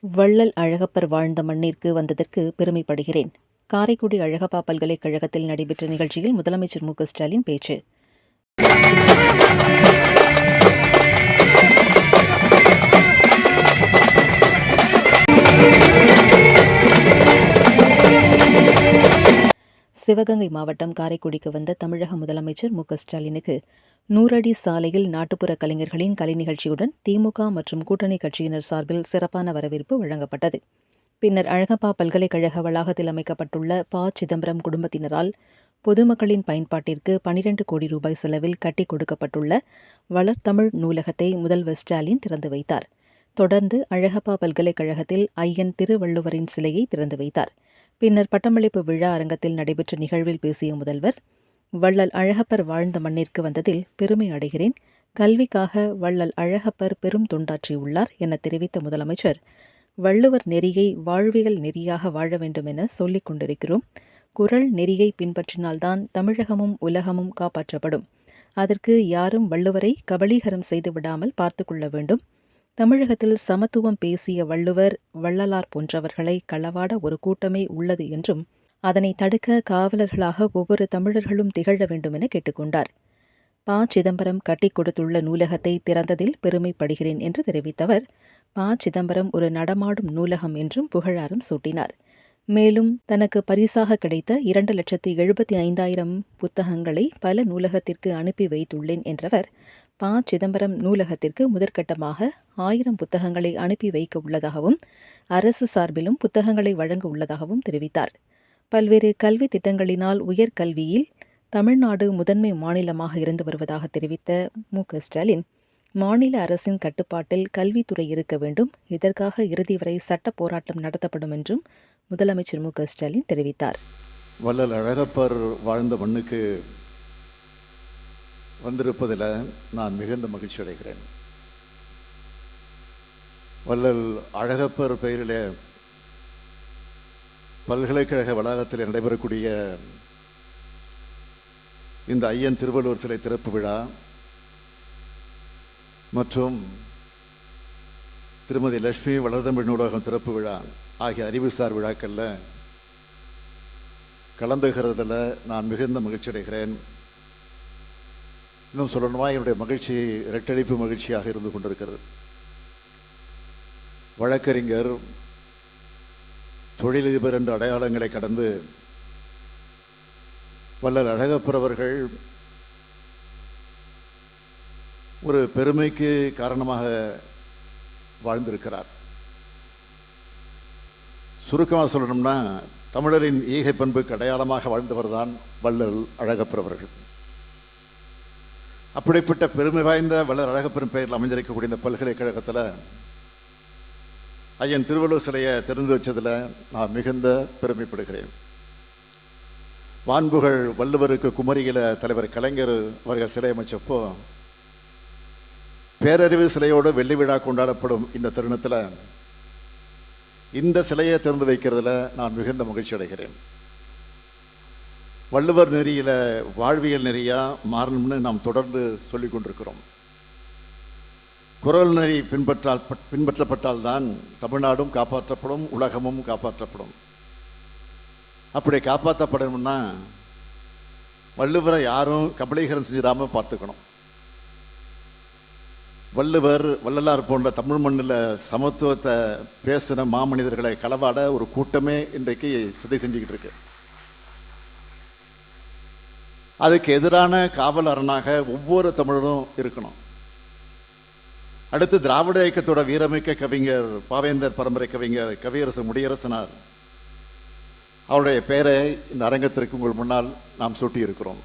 வள்ளல் அழகப்பர் வாழ்ந்த மண்ணிற்கு வந்ததற்கு பெருமைப்படுகிறேன். காரைக்குடி அழகப்பா பல்கலைக்கழகத்தில் நடைபெற்ற நிகழ்ச்சியில் முதலமைச்சர் மு. ஸ்டாலின் பேச்சு. சிவகங்கை மாவட்டம் காரைக்குடிக்கு வந்த தமிழக முதலமைச்சர் மு ஸ்டாலினுக்கு நூறடி சாலையில் நாட்டுப்புற கலைஞர்களின் கலை நிகழ்ச்சியுடன் திமுக மற்றும் கூட்டணி கட்சியினர் சார்பில் சிறப்பான வரவேற்பு வழங்கப்பட்டது. பின்னர் அழகப்பா பல்கலைக்கழக வளாகத்தில் அமைக்கப்பட்டுள்ள ப. சிதம்பரம் குடும்பத்தினரால் பொதுமக்களின் பயன்பாட்டிற்கு பனிரெண்டு கோடி ரூபாய் செலவில் கட்டிக் கொடுக்கப்பட்டுள்ள வளர்த்தமிழ் நூலகத்தை முதல்வர் ஸ்டாலின் திறந்து வைத்தார். தொடர்ந்து அழகப்பா பல்கலைக்கழகத்தில் ஐயன் திருவள்ளுவரின் சிலையை திறந்து வைத்தார். பின்னர் பட்டமளிப்பு விழா அரங்கத்தில் நடைபெற்ற நிகழ்வில் பேசிய முதல்வர் வள்ளல் அழகப்பர் வாழ்ந்த மண்ணிற்கு வந்ததில் பெருமை அடைகிறேன். கல்விக்காக வள்ளல் அழகப்பர் பெரும் தொண்டாற்றியுள்ளார் என தெரிவித்த முதலமைச்சர் வள்ளுவர் நெறியை வாழ்வியல் நெறியாக வாழ வேண்டும் என சொல்லிக் கொண்டிருக்கிறோம். குரல் நெறியை பின்பற்றினால்தான் தமிழகமும் உலகமும் காப்பாற்றப்படும். அதற்கு யாரும் வள்ளுவரை கபலீகரம் செய்து விடாமல் பார்த்து கொள்ள வேண்டும். தமிழகத்தில் சமத்துவம் பேசிய வள்ளுவர் வள்ளலார் போன்றவர்களை களவாட ஒரு கூட்டமே உள்ளது என்றும் அதனை தடுக்க காவலர்களாக ஒவ்வொரு தமிழர்களும் திகழ வேண்டும் என கேட்டுக்கொண்டார். ப. சிதம்பரம் கட்டிக் கொடுத்துள்ள நூலகத்தை திறந்ததில் பெருமைப்படுகிறேன் என்று தெரிவித்தவர். ப. சிதம்பரம் ஒரு நடமாடும் நூலகம் என்றும் புகழாரம் சூட்டினார். மேலும் தனக்கு பரிசாக கிடைத்த இரண்டு லட்சத்தி எழுபத்தி ஐந்தாயிரம் புத்தகங்களை பல நூலகத்திற்கு அனுப்பி வைத்துள்ளேன் என்றவர் ப. சிதம்பரம் நூலகத்திற்கு முதற்கட்டமாக ஆயிரம் புத்தகங்களை அனுப்பி வைக்க உள்ளதாகவும் அரசு சார்பிலும் புத்தகங்களை வழங்க உள்ளதாகவும் தெரிவித்தார். பல்வேறு கல்வி திட்டங்களினால் உயர்கல்வியில் தமிழ்நாடு முதன்மை மாநிலமாக இருந்து வருவதாக தெரிவித்த மு. க. ஸ்டாலின் மாநில அரசின் கட்டுப்பாட்டில் கல்வித்துறை இருக்க வேண்டும். இதற்காக இறுதி வரை சட்ட போராட்டம் நடத்தப்படும் என்றும் முதலமைச்சர் மு. க. ஸ்டாலின் தெரிவித்தார். வள்ளல் அழகப்பர் வாழ்ந்த மண்ணுக்கு வந்திருப்பதில் நான் மிகுந்த மகிழ்ச்சி அடைகிறேன். வள்ளல் அழகப்பர் பெயரிலே பல்கலைக்கழக வளாகத்தில் நடைபெறக்கூடிய இந்த ஐயன் திருவள்ளுவர் சிலை திறப்பு விழா மற்றும் திருமதி லட்சுமி வளர்தமிழ் நூலகம் திறப்பு விழா ஆகிய அறிவுசார் விழாக்களில் கலந்துகிறதுல நான் மிகுந்த மகிழ்ச்சி அடைகிறேன். இன்னும் சொல்லணுமா? என்னுடைய மகிழ்ச்சி இரட்டடிப்பு மகிழ்ச்சியாக இருந்து கொண்டிருக்கிறது. வழக்கறிஞர் தொழிலதிபர் என்ற அடையாளங்களை கடந்து வள்ளல் அழகப்பரவர்கள் ஒரு பெருமைக்கு காரணமாக வாழ்ந்திருக்கிறார். சுருக்கமாக சொல்லணும்னா தமிழரின் ஈகை பண்புக்கு அடையாளமாக வாழ்ந்தவர் தான் வள்ளல் அழகப்பரவர்கள் அப்படிப்பட்ட பெருமை வாய்ந்த வள்ளல் அழகப்பெரும் பெயரில் அமைஞ்சிருக்கக்கூடிய இந்த பல்கலைக்கழகத்தில் ஐயன் திருவள்ளுவர் சிலையை திறந்து வச்சதில் நான் மிகுந்த பெருமைப்படுகிறேன். வான்புகள் வள்ளுவருக்கு குமரியில தலைவர் கலைஞர் அவர்கள் சிலை அமைச்சப்போ பேரறிவு சிலையோடு வெள்ளி விழா கொண்டாடப்படும் இந்த தருணத்தில் இந்த சிலையை திறந்து வைக்கிறதுல நான் மிகுந்த மகிழ்ச்சி அடைகிறேன் வள்ளுவர் நெறியில் வாழ்வியல் நெறியாக மாறணும்னு நாம் தொடர்ந்து சொல்லி கொண்டிருக்கிறோம். குரல் நெறி பின்பற்றால் பின்பற்றப்பட்டால் தான் தமிழ்நாடும் காப்பாற்றப்படும் உலகமும் காப்பாற்றப்படும். அப்படி காப்பாற்றப்படணும்னா வள்ளுவரை யாரும் கபலீகரம் செஞ்சிடாமல் பார்த்துக்கணும். வள்ளுவர் வள்ளலார் போன்ற தமிழ் மண்ணில் சமத்துவத்தை பேசின மாமனிதர்களை களவாட ஒரு கூட்டமே இன்றைக்கு சிதை செஞ்சுக்கிட்டு இருக்கு. அதுக்கு எதிரான காவலரனாக ஒவ்வொரு தமிழரும் இருக்கணும். அடுத்து திராவிட இயக்கத்தோட வீரமிக்க கவிஞர் பாவேந்தர் பரம்பரை கவிஞர் கவியரசு முடியரசனார். அவருடைய பெயரை இந்த அரங்கத்திற்கு உங்கள் முன்னால் நாம் சூட்டியிருக்கிறோம்.